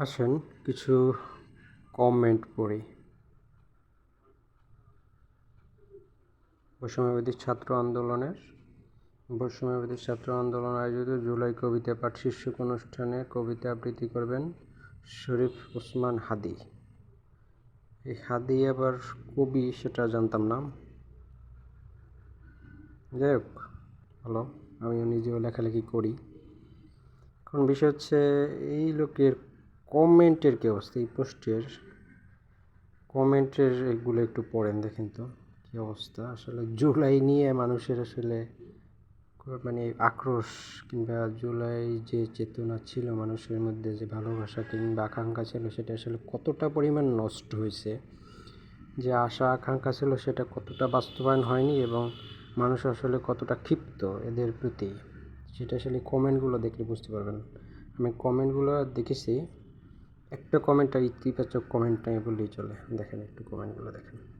আসেন, কিছু কমেন্ট পড়ি। বৈষম্যবাদী ছাত্র আন্দোলনের বৈষম্যবাদী ছাত্র আন্দোলন আয়োজিত জুলাই কবিতা পাঠ শীর্ষক অনুষ্ঠানে কবিতা আবৃত্তি করবেন শরীফ ওসমান হাদি। এই হাদি আবার কবি সেটা জানতাম না। যাই হোক, ভালো, আমিও নিজেও লেখালেখি করি। এখন বিষয় হচ্ছে, এই লোকের কমেন্টের কী অবস্থা? এই পোস্টের কমেন্টের এগুলো একটু পড়েন দেখেন তো, কী অবস্থা? আসলে জুলাই নিয়ে মানুষের আসলে মানে আক্রোশ কিংবা জুলাই যে চেতনা ছিল মানুষের মধ্যে, যে ভালোবাসা কিংবা আকাঙ্ক্ষা ছিল, সেটা আসলে কতটা পরিমাণ নষ্ট হয়েছে? যে আশা, আকাঙ্ক্ষা ছিল, সেটা কতটা বাস্তবায়ন হয়নি এবং মানুষ আসলে কতটা ক্ষিপ্ত এদের প্রতি? সেটা আসলে কমেন্টগুলো দেখলে বুঝতে পারবেন। আমি কমেন্টগুলো দেখেছি। একটা কমেন্ট আর ইতিবাচক কমেন্ট নাই বললেই চলে। দেখেন একটু কমেন্টগুলো দেখেন।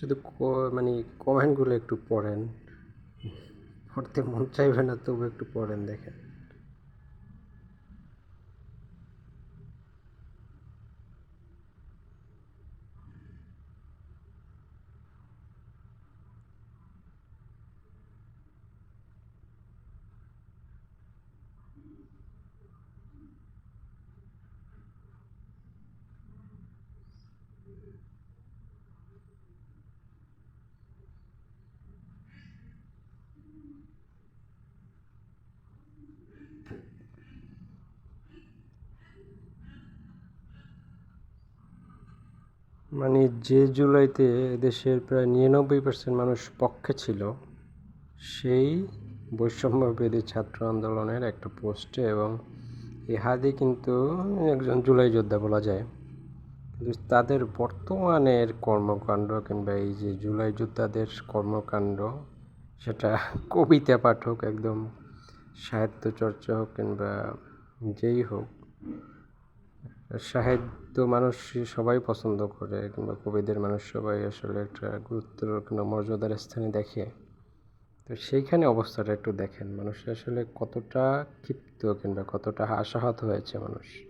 শুধু মানে কমেন্টগুলো একটু পড়েন পড়তে মন চাইবে না তবু একটু পড়েন দেখেন। মানে যে জুলাইতে দেশের প্রায় নিরানব্বই পার্সেন্ট মানুষ পক্ষে ছিল, সেই বৈষম্যবিরোধী ছাত্র আন্দোলনের একটা পোস্টে এবং ইহাদি কিন্তু একজন জুলাই যোদ্ধা বলা যায়। কিন্তু তাদের বর্তমানের কর্মকাণ্ড কিংবা এই যে জুলাই যোদ্ধাদের কর্মকাণ্ড, সেটা কবিতা পাঠক, একদম সাহিত্য চর্চা হোক কিংবা যেই হোক সাহিত্য মানুষ সবাই পছন্দ করে কিংবা কবিদের মানুষ সবাই আসলে একটা গুরুত্ব কিংবা মর্যাদার স্থানে দেখে। তো সেইখানে অবস্থাটা একটু দেখেন মানুষ আসলে কতটা ক্ষিপ্ত কিংবা কতটা আশাহত হয়েছে মানুষ।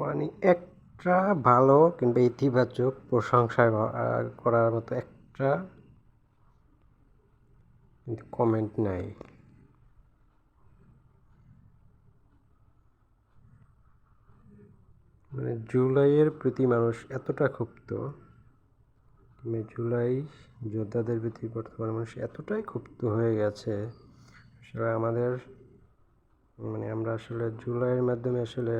মানে একটা ভালো কিংবা ইতিবাচক প্রশংসা করার মতো একটা কিন্তু কমেন্ট নাই। মানে জুলাইয়ের প্রতি মানুষ এতটা ক্ষুব্ধ জুলাই যোদ্ধাদের প্রতি বর্তমান মানুষ এতটাই ক্ষুব্ধ হয়ে গেছে, আসলে আমাদের মানে আমরা আসলে জুলাইয়ের মাধ্যমে আসলে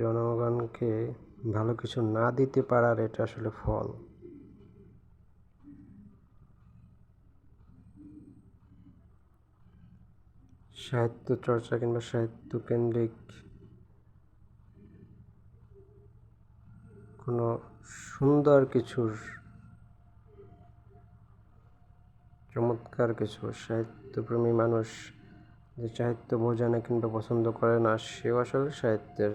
জনগণকে ভালো কিছু না দিতে পারার এটা আসলে ফল। সাহিত্য চর্চা কিংবা সাহিত্য কেন্দ্রিক কোনো সুন্দর কিছুর, চমৎকার কিছু সাহিত্যপ্রেমী মানুষ যে সাহিত্য বোঝে না কিংবা পছন্দ করে না, সেও আসলে সাহিত্যের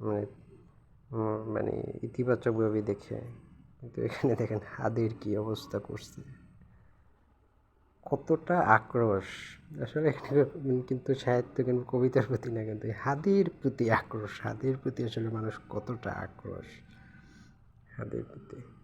মানে মানে ইতিবাচকভাবে দেখে। কিন্তু এখানে দেখেন হাদির কি অবস্থা করছে। কতটা আক্রোশ। আসলে এখানে কিন্তু সাহিত্য কিংবা কবিতার প্রতি না, কিন্তু হাদির প্রতি আক্রোশ। হাদির প্রতি আসলে মানুষ কতটা আক্রোশ। হাদির প্রতি।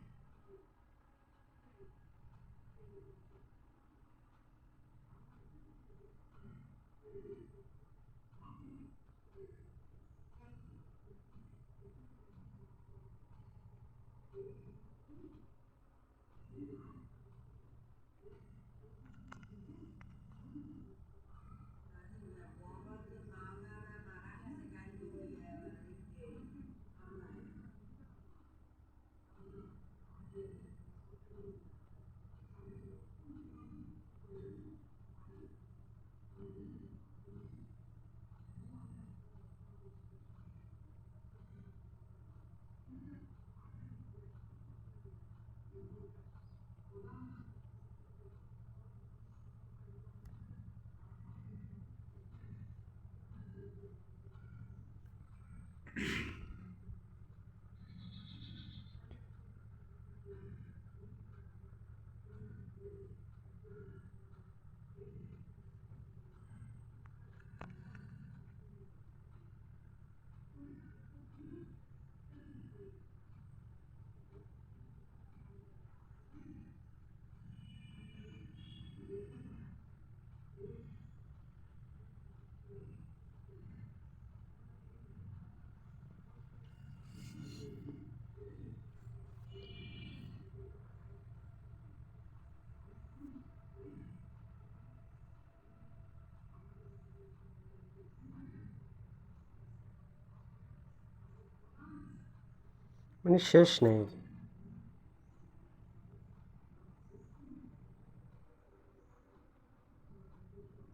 মানে শেষ নেই।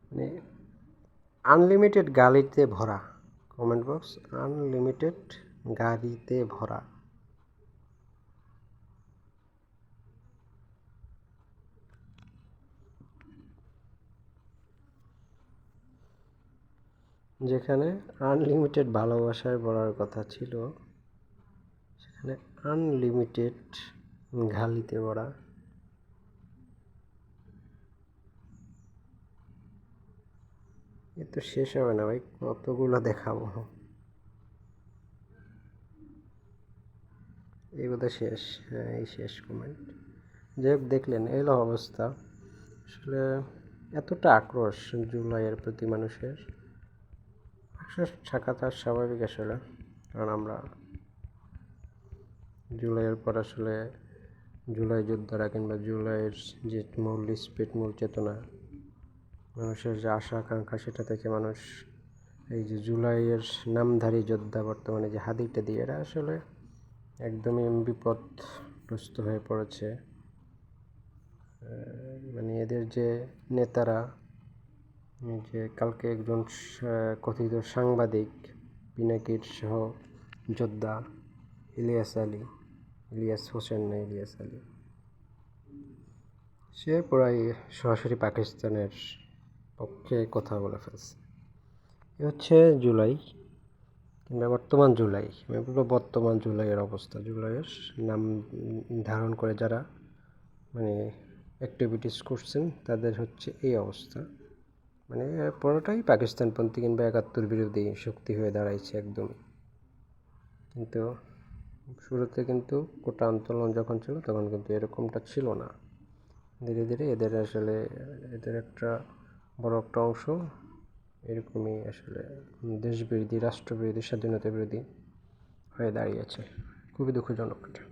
মানে আনলিমিটেড গালিতে ভরা কমেন্ট বক্স আনলিমিটেড গাড়িতে ভরা। যেখানে আনলিমিটেড ভালোবাসায় বলার কথা ছিল। সেখানে আনলিমিটেড গালিতে ভরা। এ তো শেষ হবে না ভাই, কতগুলো দেখাবো? এই বোধহয় শেষ হ্যাঁ এই শেষ কমেন্ট যাই হোক, দেখলেন এলো অবস্থা। আসলে এতটা আক্রোশ জুলাইয়ের প্রতি মানুষের। আক্রোশ থাকাটা স্বাভাবিক আসলে, কারণ আমরা জুলাইয়ের পর আসলে জুলাই যোদ্ধারা কিংবা জুলাইয়ের যে মূল স্পিড, মূল চেতনা, মানুষের যে আশা, আকাঙ্ক্ষা, সেটা থেকে মানুষ এই যে জুলাইয়ের নামধারী যোদ্ধা বর্তমানে যে হাদিটা দিয়ে, এরা আসলে একদমই বিপদগ্রস্ত হয়ে পড়েছে। মানে এদের যে নেতারা যে কালকে একজন কথিত সাংবাদিক, পিনাকির সহ যোদ্ধা, ইলিয়াস আলী ইলিয়াস হোসেন না ইলিয়াস আলী? সে প্রায় সরাসরি পাকিস্তানের পক্ষে কথা বলে ফেলছে। এ হচ্ছে জুলাই, কিংবা বর্তমান জুলাই আমি বলব বর্তমান জুলাইয়ের অবস্থা। জুলাইয়ের নাম ধারণ করে যারা মানে অ্যাক্টিভিটিস করছেন, তাদের হচ্ছে এই অবস্থা। মানে পুরোটাই পাকিস্তানপন্থী কিংবা একাত্তর বিরোধী শক্তি হয়ে দাঁড়াইছে একদমই। কিন্তু শুরুতে কিন্তু কোটা আন্দোলন যখন ছিল, তখন কিন্তু এরকমটা ছিল না। ধীরে ধীরে এদের আসলে, এদের একটা বড় একটা অংশ এরকমই আসলে দেশবিরোধী, রাষ্ট্রবিরোধী, স্বাধীনতা বিরোধী হয়ে দাঁড়িয়েছে। খুবই দুঃখজনক এটা।